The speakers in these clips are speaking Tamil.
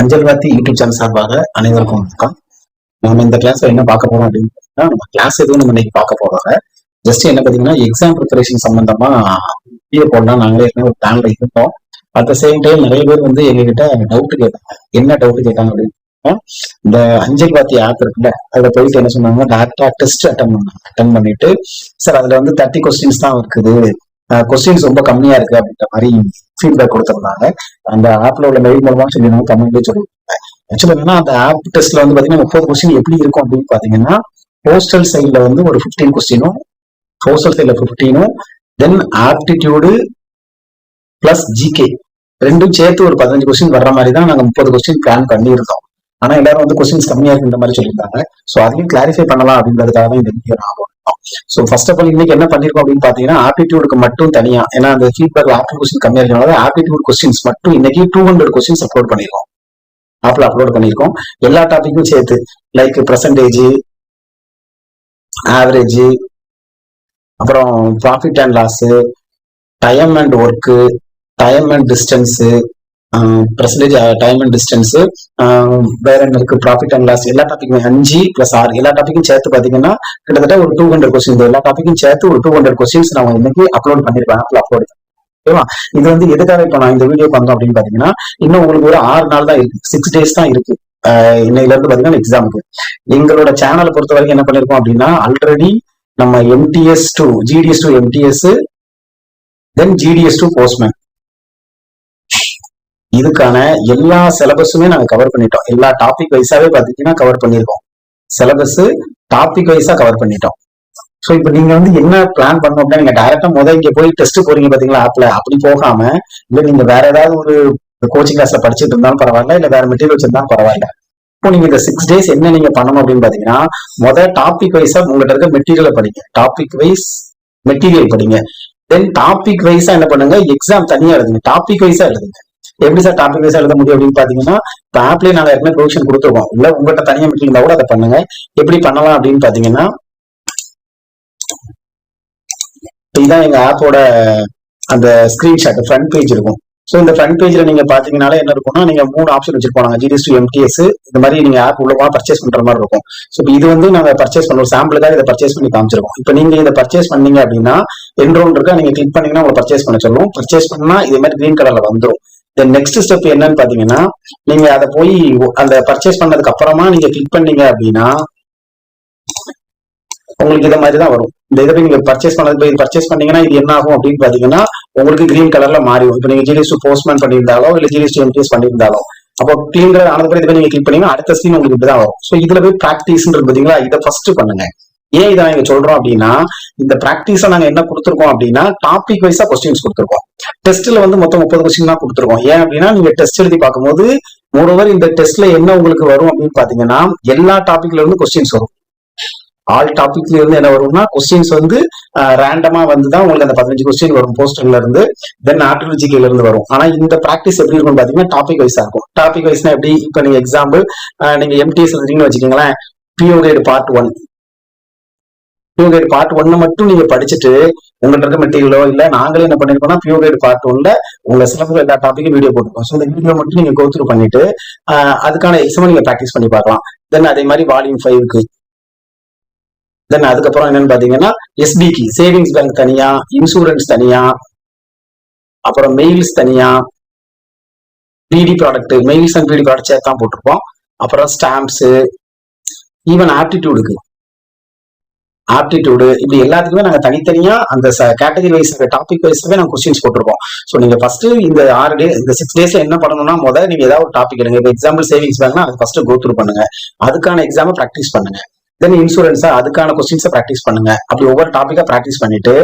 அஞ்சல் வாத்தி யூடியூப் சேனல் சார்பாக அனைவருக்கும் வணக்கம். நம்ம இந்த கிளாஸ்ல என்ன பார்க்க போறோம் அப்படின்னு பார்த்தீங்கன்னா, நம்ம கிளாஸ் எதுவும் நம்ம இன்னைக்கு பார்க்க போறாங்க ஜஸ்ட் என்ன பார்த்தீங்கன்னா எக்ஸாம் ப்ரிப்பரேஷன் சம்பந்தமா வீடியோ போடலாம் நாங்களே ஏற்கனவே ஒரு பிளான்ல இருந்தோம். அட் த சேம் டைம் நிறைய பேர் வந்து எங்ககிட்ட டவுட் கேட்டாங்க. என்ன டவுட் கேட்டாங்க அப்படின்னு இந்த அஞ்சல் வாத்தி ஆப் இருக்குல்ல அதுல போயிட்டு என்ன சொன்னாங்க டேரக்டா டெஸ்ட் அட்டன் பண்ணாங்க அட்டன் பண்ணிட்டு சார் அதுல வந்து தேர்ட்டி கொஸ்டின்ஸ் தான் இருக்குது. கொஸ்டின்ஸ் ரொம்ப கம்மியா இருக்கு அப்படின்ற மாதிரி ஃபீட்பேக் கொடுத்துருந்தாங்க. அந்த ஆப்ல உள்ள மெயில் மூலமா சொல்லி தமிழ்லேயே சொல்லியிருந்தாங்க ஆக்சுவலா என்னன்னா அந்த ஆப் டெஸ்ட்ல வந்து பாத்தீங்கன்னா முப்பது கொஸ்டின் எப்படி இருக்கும் அப்படின்னு பாத்தீங்கன்னா போஸ்டல் சைட்ல வந்து ஒரு ஃபிஃப்டீன் கொஸ்டினும் போஸ்டல் சைட்ல ஃபிஃப்டீனும் தென் ஆப்டிடியூடு பிளஸ் ஜிகே ரெண்டும் சேர்த்து ஒரு பதினஞ்சு கொஸ்டின் வர்ற மாதிரி தான் நாங்க முப்பது கொஸ்டின் பிளான் பண்ணியிருந்தோம். ஆனா எல்லாரும் வந்து கொஸ்டின்ஸ் கம்மியா இருக்குன்ற மாதிரி சொல்லியிருந்தாங்க ஸோ அதையும் கிளாரிஃபை பண்ணலாம் அப்படின்றதுக்காக தான் இந்த வீடியோ நான் ஸோ ஃபர்ஸ்ட் ஆஃப் ஆல் இன்னைக்கு என்ன பண்ணிருக்கோம் அப்படின்னு பாத்தீங்கன்னா ஆப்டிடியூடுக்கு மட்டும் தனியா ஏன்னா அந்த ஃபீட்பேக் ஆப்டிடியூட் கொஸ்டின் கம்மியா இருக்கனால ஆப்டிடியூட் கொஸ்டின்ஸ் மட்டும் இன்னைக்கு டூ ஹண்ட்ரட் கொஸ்டின்ஸ் அப்லோட் பண்ணிருக்கோம். ஆப்ல அப்லோட் பண்ணிருக்கோம். எல்லா டாபிக்கும் சேர்த்து லைக் பர்சன்டேஜ் ஆவரேஜ் அப்புறம் profit and loss time and work time and distance percentage time and distance வேற என்ன இருக்கு? ப்ராஃபிட் அண்ட் லாஸ் எல்லா டாபிக்குமே அஞ்சு பிளஸ் ஆறு எல்லா டாபிக்கும் சேர்த்து பாத்தீங்கன்னா கிட்டத்தட்ட ஒரு டூ ஹண்ட்ரட் கொஸ்டின் எல்லா டாபிக்கும் சேர்த்து ஒரு டூ ஹண்ட்ரட் கொஸ்டின்ஸ் நான் இன்னைக்கு அப்லோட் பண்ணிருப்பேன் ஆப்ல அப்லோட் ஓகேவா? இது வந்து எதுக்காக இப்போ நான் இந்த வீடியோ பண்றோம் அப்படின்னு பாத்தீங்கன்னா இன்னும் உங்களுக்கு ஒரு ஆறு நாள் தான் இருக்கு. சிக்ஸ் டேஸ் தான் இருக்கு. இன்னையில இருந்து பாத்தீங்கன்னா எக்ஸாமுக்கு எங்களோட சேனலை பொறுத்த வரைக்கும் என்ன பண்ணிருக்கோம் அப்படின்னா ஆல்ரெடி நம்ம MTS to GTS to MTS then GTS to postman இதுக்கான எல்லா சிலபஸுமே நாங்க கவர் பண்ணிட்டோம். எல்லா டாபிக் வைஸாவே பாத்தீங்கன்னா கவர் பண்ணிருக்கோம். சிலபஸ் டாபிக் வைஸா கவர் பண்ணிட்டோம். ஸோ இப்போ நீங்க வந்து என்ன பிளான் பண்ணணும் அப்படின்னா நீங்க டைரக்டா முதல் இங்க போய் டெஸ்ட் போறீங்க பாத்தீங்களா ஆப்ல அப்படி போகாம இல்ல நீங்க வேற ஏதாவது ஒரு கோச்சிங் கிளாஸ்ல படிச்சுட்டு இருந்தாலும் பரவாயில்ல இல்ல வேற மெட்டீரியல் வச்சிருந்தாலும் பரவாயில்ல. இப்போ நீங்க இந்த சிக்ஸ் டேஸ் என்ன நீங்க பண்ணணும் அப்படின்னு பாத்தீங்கன்னா முதல் டாபிக் வைஸா உங்கள்கிட்ட இருக்க மெட்டீரியலை படிங்க. டாபிக் வைஸ் மெட்டீரியல் படிங்க. தென் டாபிக் வைஸா என்ன பண்ணுங்க? எக்ஸாம் தனியா எழுதுங்க. டாபிக் வைஸா எழுதுங்க. எப்படி சார் டாபிக் எழுத முடியும் அப்படின்னு பாத்தீங்கன்னா இப்போ ஆப்லயே நாங்க ஏற்கனவே ப்ரொவிஷன் கொடுத்துருக்கோம் இல்ல உங்கள்கிட்ட தனியா மெட்டீரியல் இருந்தா கூட அதை பண்ணுங்க. எப்படி பண்ணலாம் அப்படின்னு பாத்தீங்கன்னா இதுதான் எங்க ஆப்போட அந்த ஸ்கிரீன்ஷாட் ஃப்ரண்ட் பேஜ் இருக்கும். ஸோ இந்த ஃப்ரண்ட் பேஜ்ல நீங்க பாத்தீங்கன்னாலே என்ன இருக்கும்னா நீங்க மூணு ஆப்ஷன் வச்சிருப்போம். ஜிடிஎஸ் டு எம்டிஎஸ் இந்த மாதிரி நீங்க ஆப் உள்ளவா பர்ச்சேஸ் பண்ற மாதிரி இருக்கும். ஸோ இது வந்து நாங்க பர்ச்சேஸ் பண்ணுவோம் சாம்பிளுக்காக இதை பர்ச்சேஸ் பண்ணி காமிச்சிருக்கோம் இப்போ நீங்க இதை பர்ச்சேஸ் பண்ணீங்க அப்படின்னா என்ரோன் இருக்கா நீங்க கிளிக் பண்ணீங்கன்னா உங்களை பர்ச்சேஸ் பண்ண சொல்லுவோம். பர்ச்சேஸ் பண்ணா இதே மாதிரி கிரீன் கலர்ல வந்துடும் தென் நெக்ஸ்ட் ஸ்டெப் என்னன்னு பாத்தீங்கன்னா நீங்க அதை போய் அந்த பர்ச்சேஸ் பண்ணதுக்கு அப்புறமா நீங்க கிளிக் பண்ணீங்க அப்படின்னா உங்களுக்கு இதை மாதிரி தான் வரும். இந்த இதை நீங்க பர்ச்சேஸ் பண்ணது போய் பர்ச்சேஸ் பண்ணீங்கன்னா இது என்ன ஆகும் அப்படின்னு பாத்தீங்கன்னா உங்களுக்கு கிரீன் கலர்ல மாறிடும். இப்போ நீங்க ஜிஎஸ்டி போஸ்ட்மேன் பண்ணியிருந்தாலோ இல்ல ஜிஎஸ்டி எம்டிஎஸ் பண்ணியிருந்தாலோ அப்போ கிளீன் கலர் ஆனது பிறகு இதை நீங்க கிளிக் பண்ணீங்கன்னா அடுத்த சீன் உங்களுக்கு இப்படிதான் வரும். ஸோ இதுல போய் பிராக்டிஸ்ன்றது பாத்தீங்களா? இதை ஃபர்ஸ்ட் பண்ணுங்க. ஏன் இதை நாங்க சொல்றோம் அப்படின்னா இந்த ப்ராக்டிஸை நாங்க என்ன கொடுத்துருக்கோம் அப்படின்னா டாபிக் வைஸா கொஸ்டின்ஸ் கொடுத்துருக்கோம். டெஸ்ட்ல வந்து மொத்தம் முப்பது கொஸ்டின் தான் கொடுத்துருக்கோம். ஏன் அப்படின்னா நீங்க டெஸ்ட் எழுதி பார்க்கும்போது மோரோவர் இந்த டெஸ்ட்ல என்ன உங்களுக்கு வரும் அப்படின்னு பாத்தீங்கன்னா எல்லா டாபிக்ல இருந்து கொஸ்டின்ஸ் வரும். ஆல் டாபிக்ல இருந்து என்ன வரும்னா கொஸ்டின்ஸ் வந்து ரேண்டமா வந்து தான் உங்களுக்கு அந்த பதினஞ்சு கொஸ்டின் வரும் போஸ்டர்ல இருந்து. தென் ஆர்டிபிஜிகேல இருந்து வரும். ஆனா இந்த பிராக்டிஸ் எப்படி இருக்கும் பாத்தீங்கன்னா டாபிக் வைஸா இருக்கும். டாபிக் வைஸ்னா எப்படி? இப்ப நீங்க எக்ஸாம்பிள் நீங்க எம்டிஎஸ் எழுதுறீங்கன்னு வச்சுக்கோங்களேன் பிஓ கிரேட் பார்ட் ஒன் பியூ கைடு பார்ட் ஒன்னு மட்டும் நீங்க படிச்சுட்டு உங்கள்ட்ட இருக்க மெட்டீரியலோ இல்ல நாங்களே என்ன பண்ணிருக்கோம்னா பியூ கைடு பார்ட் ஒன்ல உங்க சிலபஸ் எல்லா டாபிக்கும் வீடியோ போட்டுருக்கோம். ஸோ இந்த வீடியோ மட்டும் நீங்க கோத்ரூ பண்ணிட்டு அதுக்கான எக்ஸாம் நீங்க ப்ராக்டிஸ் பண்ணி பார்க்கலாம். தென் அதே மாதிரி வால்யூம் ஃபைவ்க்கு தென் அதுக்கப்புறம் என்னன்னு பாத்தீங்கன்னா எஸ்பிக்கு சேவிங்ஸ் பேங்க் தனியா இன்சூரன்ஸ் தனியா அப்புறம் மெயில்ஸ் தனியா PD product mails and PD product சேர்த்து தான் போட்டிருப்போம். அப்புறம் ஸ்டாம்ப்ஸு ஈவன் ஆப்டிடியூடுக்கு ஆப்டிடியூடு இப்படி எல்லாத்துக்குமே நாங்க தனித்தனியா அந்த கேட்டகரி வைஸ் டாபிக் வைஸ்வே நாங்க கொஸ்டின்ஸ் போட்டிருக்கோம். ஸோ நீங்க ஃபர்ஸ்ட் இந்த ஆறு டே இந்த சிக்ஸ் டேஸ்ல என்ன பண்ணணும்னா முதல்ல நீங்க ஏதாவது ஒரு டாபிக் எடுங்க. இப்போ எக்ஸாம்பிள் சேவிங்ஸ் பேங்க்னா அது ஃபர்ஸ்ட் கோ த்ரூ பண்ணுங்க. அதுக்கான எக்ஸாமை ப்ராக்டிஸ் பண்ணுங்க. தென் இன்சூரன்ஸா அதுக்கான கொஸ்டின்ஸை ப்ராக்டிஸ் பண்ணுங்க. அப்படி ஒவ்வொரு டாப்பிக்கா ப்ராக்டிஸ் பண்ணிட்டு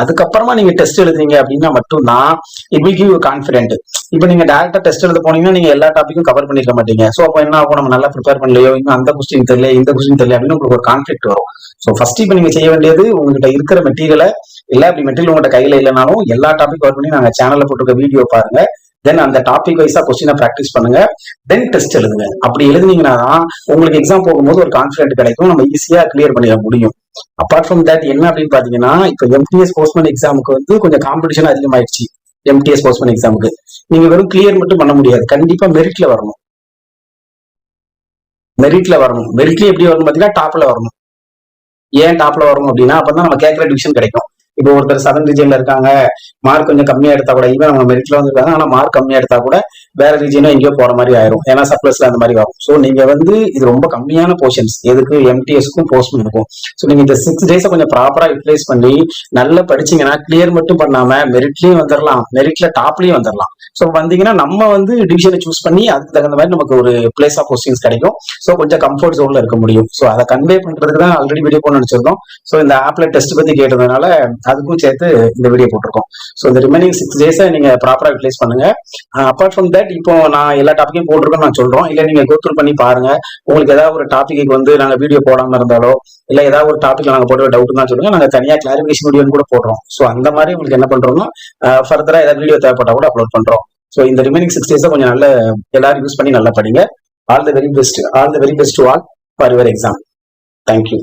அதுக்கப்புறமா நீங்க டெஸ்ட் எழுதுறீங்க அப்படின்னா மட்டும்தான் it will give you confident இப்போ நீங்க டேரக்டா டெஸ்ட் எழுத போனீங்கன்னா நீங்க எல்லா டாப்பிக்கும் கவர் பண்ணிக்க மாட்டீங்க. ஸோ அப்போ என்ன ஆகும்? நம்ம நல்லா ப்ரிப்பேர் பண்ணலையோ? இன்னும் அந்த கொஸ்டின் தெரியல இந்த கொஸ்டின் தெரியல அப்படின்னு உங்களுக்கு ஒரு கான்ஃபிளிக் வரும். ஸோ ஃபர்ஸ்ட் இப்போ நீங்க செய்ய வேண்டியது உங்ககிட்ட இருக்கிற மெட்டீரியலை இல்ல அப்படி மெட்டீரியல் உங்கள்கிட்ட கையில இல்லைனாலும் எல்லா டாபிக் கவர் பண்ணி நாங்க சேனல்ல போட்டுருக்க வீடியோ பாருங்க. தென் அந்த டாபிக் வைஸா கொஸ்டினை ப்ராக்டிஸ் பண்ணுங்க. தென் டெஸ்ட் எழுதுங்க. அப்படி எழுதுனீங்கன்னா உங்களுக்கு எக்ஸாம் போகும்போது ஒரு கான்ஃபிடென்ட் கிடைக்கும். நம்ம ஈஸியா கிளியர் பண்ணிட முடியும். அப்பார்ட் ஃப்ரம் தட் என்ன அப்படின்னு பாத்தீங்கன்னா இப்போ எம்டிஎஸ் போஸ்ட்மேன் எக்ஸாமுக்கு வந்து கொஞ்சம் காம்படிஷன் அதிகமாயிடுச்சு. எம்டிஎஸ் போஸ்ட்மேன் எக்ஸாமுக்கு நீங்க வெறும் கிளியர் மட்டும் பண்ண முடியாது. கண்டிப்பா மெரிட்ல வரணும். மெரிட்ல வரணும். மெரிட்ல எப்படி வரணும் பாத்தீங்கன்னா டாப்ல வரணும். ஏன் டாப்ல வரணும் அப்படின்னா அப்பதான் நம்ம கேட்கிற டிவிஷன் கிடைக்கும். இப்போ ஒருத்தர் சதன் ரீஜன்ல இருக்காங்க மார்க் கொஞ்சம் கம்மியா எடுத்தா கூட ஈவன் அவங்க மெரிட்ல வந்திருக்காங்க ஆனா மார்க் கம்மியா எடுத்தா கூட வேற ரீஜனும் எங்கேயோ போற மாதிரி ஆயிரும். ஏன்னா சப்ளஸ்ல அந்த மாதிரி வரும் ஸோ நீங்க வந்து இது ரொம்ப கம்மியான போர்ஷன்ஸ் எதுக்கு எம்டிஎஸ்க்கும் போஸ்ட்மேனுக்கும் ஸோ நீங்க இந்த சிக்ஸ் டேஸை கொஞ்சம் ப்ராப்பரா யூட்டிலைஸ் பண்ணி நல்லா படிச்சீங்கன்னா கிளியர் மட்டும் பண்ணாம மெரிட்லயும் வந்துடலாம் மெரிட்ல டாப்லயும் வந்துடலாம் ஸோ வந்தீங்கன்னா நம்ம வந்து டிவிஷனை சூஸ் பண்ணி அதுக்கு தகுந்த மாதிரி நமக்கு ஒரு பிளேஸ் ஆஃப் கொஸ்டின்ஸ் கிடைக்கும். ஸோ கொஞ்சம் கம்ஃபர்ட் ஜோன்ல இருக்க முடியும். ஸோ அதை கன்வே பண்றதுக்கு தான் ஆல்ரெடி வீடியோ போன நினைச்சிருந்தோம். ஸோ இந்த ஆப்ல டெஸ்ட் பத்தி கேட்டதுனால அதுக்கும் சேர்த்து இந்த வீடியோ போட்டிருக்கோம். ஸோ இந்த ரிமைனிங் சிக்ஸ் டேஸை நீங்க ப்ராப்பரா யூட்டிலைஸ் பண்ணுங்க. அப்பார்ட் ஃப்ரம் தட் இப்போ நான் எல்லா டாப்பிக்கும் போட்டிருக்கோம் நான் சொல்றோம். இல்லை நீங்க கோத்ரூ பண்ணி பாருங்க. உங்களுக்கு ஏதாவது ஒரு டாபிக்கு வந்து நாங்க வீடியோ போடாம இருந்தாலோ இல்ல ஏதாவது ஒரு டாபிக் நாங்க போட்டு டவுட் தான் சொல்லுங்க. நாங்க தனியா கிளாரிபிகேஷன் வீடியோன்னு கூட போடுறோம். ஸோ அந்த மாதிரி உங்களுக்கு என்ன பண்றோம்னா uh, ஃபர்தரா ஏதாவது வீடியோ தேவைப்பட்டா கூட அப்லோட் பண்றோம். ஸோ இந்த ரிமைனிங் சிக்ஸ் டேஸை கொஞ்சம் நல்ல எல்லாரும் யூஸ் பண்ணி நல்லா படிங்க. All the very best all the very best all for your exam thank you